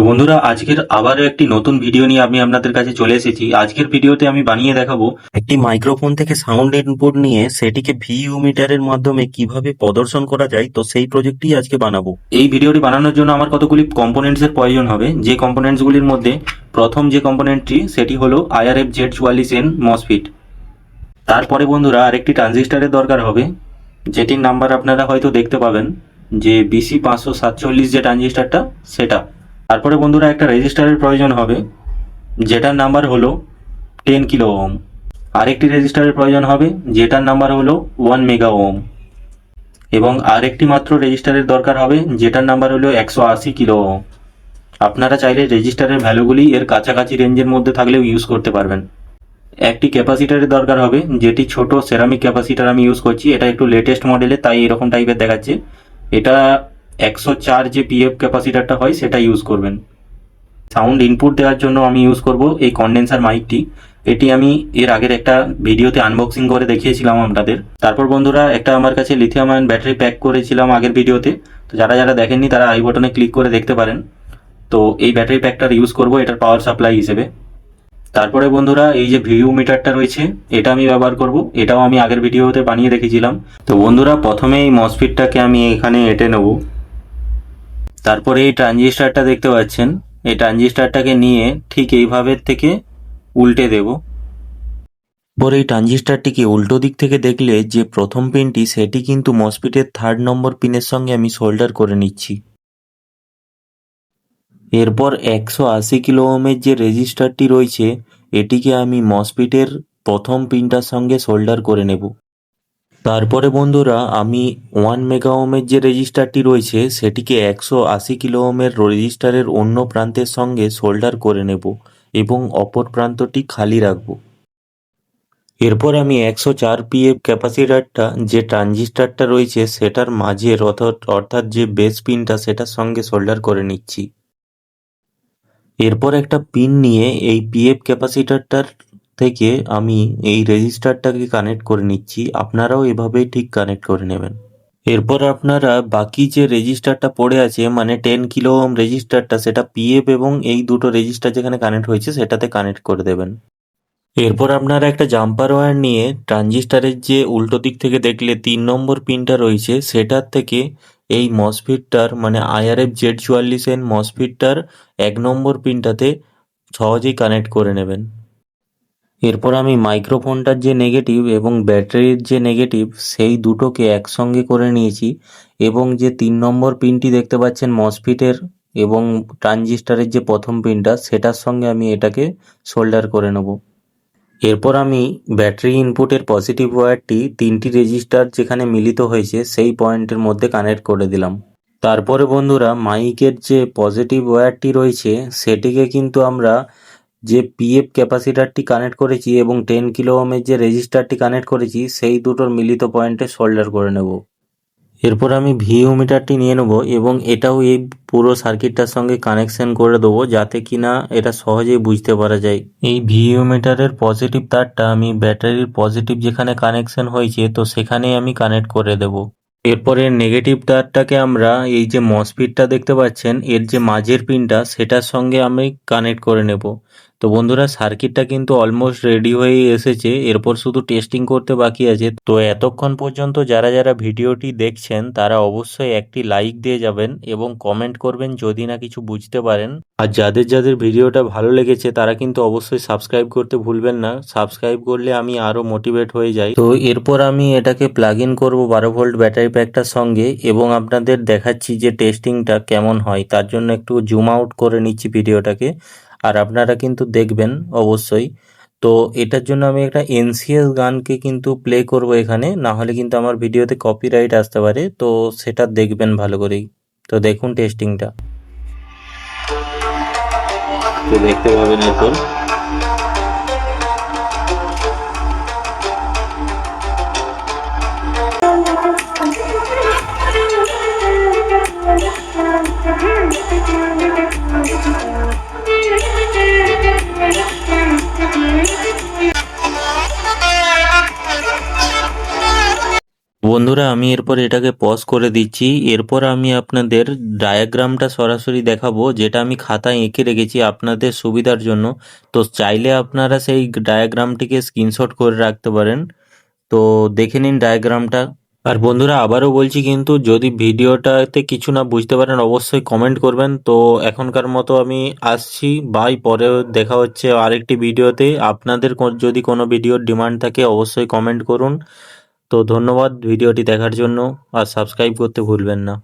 তো বন্ধুরা, আজকের আবারও একটি নতুন ভিডিও নিয়ে আমি আপনাদের কাছে চলে এসেছি। আজকের ভিডিওতে আমি বানিয়ে দেখাবো একটি মাইক্রোফোন থেকে সাউন্ড ইনপুট নিয়ে সেটিকে ভিইউ মিটারের মাধ্যমে কীভাবে প্রদর্শন করা যায়, তো সেই প্রজেক্টটি আজকে বানাবো। এই ভিডিওটি বানানোর জন্য আমার কতগুলি কম্পোনেন্টস এর প্রয়োজন হবে। যে কম্পোনেন্টস গুলির মধ্যে প্রথম যে কম্পোনেন্টটি সেটি হলো আইআরএফ জেড চুয়াল্লিশ এন মসফিট তারপরে বন্ধুরা, আরেকটি ট্রানজিস্টারের দরকার হবে, যেটির নাম্বার আপনারা হয়তো দেখতে পাবেন, যে বিসি পাঁচশো সাতচল্লিশ যে ট্রানজিস্টারটা সেটা। তারপরে বন্ধুরা একটা রেজিস্টারের প্রয়োজন হবে। যেটার নাম্বার হলো টেন কিলো ওম। আরেকটি রেজিস্টারের প্রয়োজন হবে, যেটার নাম্বার হলো ওয়ান মেগা ওম। এবং আরেকটি মাত্র রেজিস্টারের দরকার হবে, যেটার নাম্বার হলো একশো আশি কিলো ওম। আপনারা চাইলে রেজিস্টারের ভ্যালুগুলি এর কাছাকাছি রেঞ্জের মধ্যে থাকলেও ইউজ করতে পারবেন। একটি ক্যাপাসিটারের দরকার হবে, যেটি ছোট সেরামিক ক্যাপাসিটার আমি ইউজ করছি। এটা একটু লেটেস্ট মডেলে তাই এরকম টাইপের দেখাচ্ছে। এটা একশো চার যে পিএফ ক্যাপাসিটারটা হয়, সেটা ইউজ করবেন। সাউন্ড ইনপুট দেওয়ার জন্য আমি ইউজ করব এই কন্ডেন্সার মাইকটি এটি আমি এর আগের একটা ভিডিওতে আনবক্সিং করে দেখিয়েছিলাম আপনাদের। তারপর বন্ধুরা, একটা আমার কাছে লিথিয়াম আয়ন ব্যাটারি প্যাক করেছিলাম আগের ভিডিওতে তো যারা যারা দেখেননি, তারা আই বটনে ক্লিক করে দেখতে পারেন। তো এই ব্যাটারি প্যাকটার ইউজ করব, এটার পাওয়ার সাপ্লাই হিসেবে। তারপরে বন্ধুরা, এই যে ভিউ মিটারটা রয়েছে, এটা আমি ব্যবহার করব। এটাও আমি আগের ভিডিওতে বানিয়ে রেখেছিলাম তো বন্ধুরা, প্রথমে এই মসফিটটাকে আমি এখানে এঁটে নেব। তারপরে এই ট্রানজিস্টারটা দেখতে পাচ্ছেন। এই ট্রানজিস্টারটাকে নিয়ে ঠিক এইভাবে থেকে উল্টে দেব। পরে এই ট্রানজিস্টারটিকে উল্টো দিক থেকে দেখলে যে প্রথম পিনটি, সেটি কিন্তু মসপিটের থার্ড নম্বর পিনের সঙ্গে আমি সোল্ডার করে নিচ্ছি। এরপর একশো আশি কিলো ওহমের যে রেজিস্টারটি রয়েছে, এটিকে আমি মসপিটের প্রথম পিনটার সঙ্গে সোল্ডার করে নেব। তারপরে বন্ধুরা, আমি ওয়ান মেগা ওহমের যে রেজিস্টারটি রয়েছে, সেটিকে একশো আশি কিলো ওহমের রেজিস্টারের অন্য প্রান্তের সঙ্গে সোল্ডার করে নেব এবং অপর প্রান্তটি খালি রাখব। এরপর আমি একশো চার পিএফ ক্যাপাসিটারটা যে ট্রানজিস্টারটা রয়েছে, সেটার মাঝের অর্থাৎ অর্থাৎ যে বেস পিনটা সেটার সঙ্গে সোল্ডার করে নিচ্ছি। এরপর একটা পিন নিয়ে এই পিএফ ক্যাপাসিটারটার থেকে আমি এই রেজিস্টারটাকে কানেক্ট করে নিচ্ছি। আপনারাও এভাবেই ঠিক কানেক্ট করে নেবেন। এরপর আপনারা বাকি যে রেজিস্টারটা পড়ে আছে মানে টেন কিলো ওম রেজিস্টারটা, সেটা পিএফ এবং এই দুটো রেজিস্টার যেখানে কানেক্ট হয়েছে, সেটাতে কানেক্ট করে দেবেন। এরপর আপনারা একটা জাম্পার ওয়্যার নিয়ে ট্রানজিস্টারের যে উল্টো দিক থেকে দেখলে তিন নম্বর পিনটা রয়েছে, সেটার থেকে এই মসফিটটার মানে আইআরএফ জেড চুয়াল্লিশ এন মসফিটটার এক নম্বর পিনটাতে সহজেই কানেক্ট করে নেবেন। এরপর আমি মাইক্রোফোনটার যে নেগেটিভ এবং ব্যাটারির যে নেগেটিভ সেই দুটোকে একসঙ্গে করে নিয়েছি এবং যে তিন নম্বর পিনটি দেখতে পাচ্ছেন মসফিটের এবং ট্রানজিস্টারের যে প্রথম পিনটা সেটার সঙ্গে আমি এটাকে সোল্ডার করে নেব। এরপর আমি ব্যাটারি ইনপুটের পজিটিভ ওয়্যারটি তিনটি রেজিস্টার যেখানে মিলিত হয়েছে, সেই পয়েন্টের মধ্যে কানেক্ট করে দিলাম। তারপরে বন্ধুরা মাইকের যে পজিটিভ ওয়্যারটি রয়েছে, সেটিকে কিন্তু আমরা যে পিএফ ক্যাপাসিটারটি কানেক্ট করেছি এবং টেন কিলো ওমের যে রেজিস্টারটি কানেক্ট করেছি, সেই দুটোর মিলিত পয়েন্টে সোল্ডার করে নেব। এরপর আমি ভিউ মিটারটি নিয়ে নেব এবং এটাও এই পুরো সার্কিটটার সঙ্গে কানেকশন করে দেবো যাতে কিনা এটা সহজেই বুঝতে পারা যায়। এই ভিউ মিটারের পজিটিভ তারটা আমি ব্যাটারির পজিটিভ যেখানে কানেকশন হয়েছে, তো সেখানেই আমি কানেক্ট করে দেব। এরপরে নেগেটিভ তারটাকে আমরা এই যে মসফিটটা দেখতে পাচ্ছেন, এর যে মাঝের পিনটা সেটার সঙ্গে আমি কানেক্ট করে নেব। তো বন্ধুরা, সার্কিটটা কিন্তু অলমোস্ট রেডি হয়ে এসেছে। এরপর শুধু টেস্টিং করতে বাকি আছে। তো এতক্ষণ পর্যন্ত যারা যারা ভিডিওটি দেখছেন, তারা অবশ্যই একটি লাইক দিয়ে যাবেন এবং কমেন্ট করবেন যদি না কিছু বুঝতে পারেন। আর যাদের যাদের ভিডিওটা ভালো লেগেছে, তারা কিন্তু অবশ্যই সাবস্ক্রাইব করতে ভুলবেন না। সাবস্ক্রাইব করলে আমি আরও মোটিভেট হয়ে যাই। তো এরপর আমি এটাকে প্লাগ ইন করব বারো ভোল্ট ব্যাটারি প্যাকটার সঙ্গে এবং আপনাদের দেখাচ্ছি যে টেস্টিংটা কেমন হয়। তার জন্য একটু জুম আউট করে নিচ্ছি ভিডিওটাকে আর আপনারা কিন্তু দেখবেন অবশ্যই। তো এটার জন্য আমি একটা এনসিএস গানকে কিন্তু প্লে করব এখানে না হলে কিন্তু আমার ভিডিওতে কপিরাইট আসতে পারে, তো সেটা দেখবেন ভালো করেই। তো দেখুন টেস্টিংটা তো দেখতে পাবেন এরপর বন্ধুরা, আমি এরপর এটাকে পজ করে দিচ্ছি। এরপর আমি আপনাদের ডায়াগ্রামটা সরাসরি দেখাবো, যেটা আমি খাতায় এঁকে রেখেছি আপনাদের সুবিধার জন্য। তো চাইলে আপনারা সেই ডায়াগ্রামটিকে স্ক্রিনশট করে রাখতে পারেন। তো দেখে নিন ডায়াগ্রামটা আর বন্ধুরা, আবারও বলছি কিন্তু, যদি ভিডিওটাতে কিছু না বুঝতে পারেন, অবশ্যই কমেন্ট করবেন। তো এখনকার মতো আমি আসছি। বাই, পরে দেখা হচ্ছে আরেকটি ভিডিওতে। আপনাদের যদি কোনো ভিডিওর ডিমান্ড থাকে, অবশ্যই কমেন্ট করুন। তো ধন্যবাদ ভিডিওটি দেখার জন্য আর সাবস্ক্রাইব করতে ভুলবেন না।